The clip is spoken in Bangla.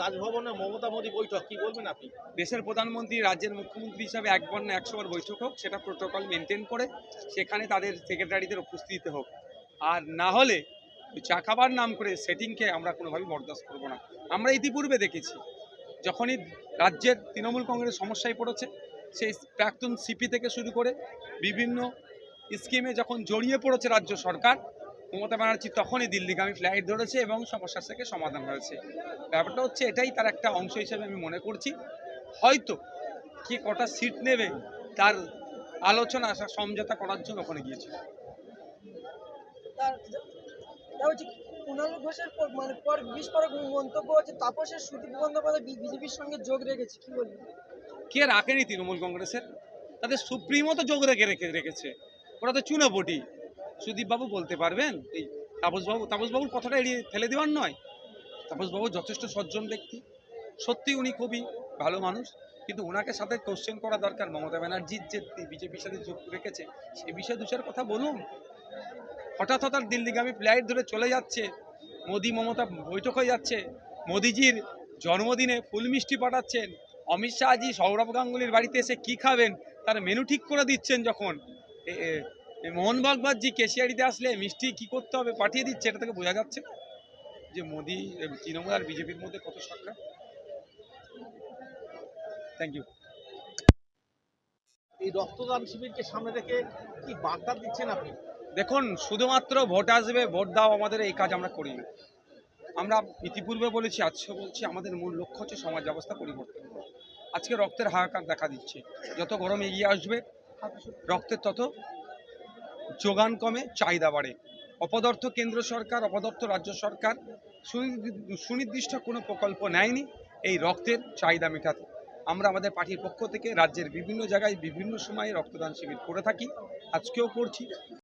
রাজভবনে মমতা মোদী বৈঠক, কি বলবেন আপনি? দেশের প্রধানমন্ত্রী, রাজ্যের মুখ্যমন্ত্রী হিসাবে একবার না একশো বার বৈঠক হোক, সেটা প্রোটোকল মেনটেন করে সেখানে তাদের সেক্রেটারিদের উপস্থিত হোক। আর না হলে চা খাবার নাম করে সেটিংকে আমরা কোনোভাবেই বরদাস্ত করব না। আমরা ইতিপূর্বে দেখেছি, যখনই রাজ্যের তৃণমূল কংগ্রেস সমস্যায় পড়েছে, সেই প্রাক্তন সিপি থেকে শুরু করে বিভিন্ন স্কিমে যখন জড়িয়ে পড়েছে রাজ্য সরকার মমতা ব্যানার্জি তখনই দিল্লিগামী ফ্লাইট ধরেছে এবং সমস্যার থেকে সমাধান হয়েছে ব্যাপারটা হচ্ছে এটাই তার একটা অংশ হিসেবে আমি মনে করছি। হয়তো কে কটা সিট নেবে তার আলোচনা সমঝোতা করার জন্য ওখানে গিয়েছিল তার হচ্ছে কুণাল ঘোষের মানে পর বিস্ফোরক মন্তব্য হচ্ছে তাপসের সুদীপ বন্দ্যোপাধ্যায় বিজেপির সঙ্গে যোগ রেখেছে কি বলবেন কে রাখেনি তৃণমূল কংগ্রেসের? তাদের সুপ্রিমও তো যোগ রেখে রেখে রেখেছে। ওরা তো চুনাপটি। সুদীপবাবু বলতে পারবেন? এই তাপসবাবু, তাপসবাবুর কথাটা এড়িয়ে ফেলে দেওয়ার নয়। তাপসবাবু যথেষ্ট সজ্জন ব্যক্তি। সত্যি উনি খুবই ভালো মানুষ। কিন্তু ওনাকে সাথে কোশ্চেন করা দরকার। মমতা ব্যানার্জির যে বিজেপির সাথে যোগ রেখেছে, সে বিষয়ে দুচার কথা বলুন। হঠাৎ হঠাৎ দিল্লিগামী ফ্লাইট ধরে চলে যাচ্ছে। মোদি মমতা বৈঠক হয়ে যাচ্ছে। মোদিজির জন্মদিনে ফুল মিষ্টি পাঠাচ্ছেন। অমিত শাহজি সৌরভ গাঙ্গুলির বাড়িতে এসে কি খাবেন? তার মেনু ঠিক করে দিচ্ছেন যখন। মোহন ভাগবতজি কেশিয়ারিতে আসলে মিষ্টি কি করতে হবে পাঠিয়ে দিচ্ছে এটা থেকে বোঝা যাচ্ছে যে মোদি তৃণমূল আর বিজেপির মধ্যে কত সাক্ষাৎ? থ্যাংক ইউ এই রক্তদান শিবিরকে সামনে রেখে কি বার্তা দিচ্ছেন আপনি? দেখুন শুধুমাত্র ভোট আসবে ভোট দাও আমাদের এই কাজ আমরা করি না। আমরা ইতিপূর্বে বলেছি আজকে বলছি আমাদের মূল লক্ষ্য হচ্ছে সমাজ ব্যবস্থা পরিবর্তন আজকে রক্তের হাহাকার দেখা দিচ্ছে। যত গরম এগিয়ে আসবে রক্তের তত যোগান কমে, চাহিদা বাড়ে। অপদার্থ কেন্দ্র সরকার, অপদার্থ রাজ্য সরকার সুনির্দি- সুনির্দিষ্ট কোনো প্রকল্প নেয়নি এই রক্তের চাহিদা মেটাতে। আমরা আমাদের পার্টির পক্ষ থেকে রাজ্যের বিভিন্ন জায়গায় বিভিন্ন সময়ে রক্তদান শিবির করে থাকি। আজকেও করছি।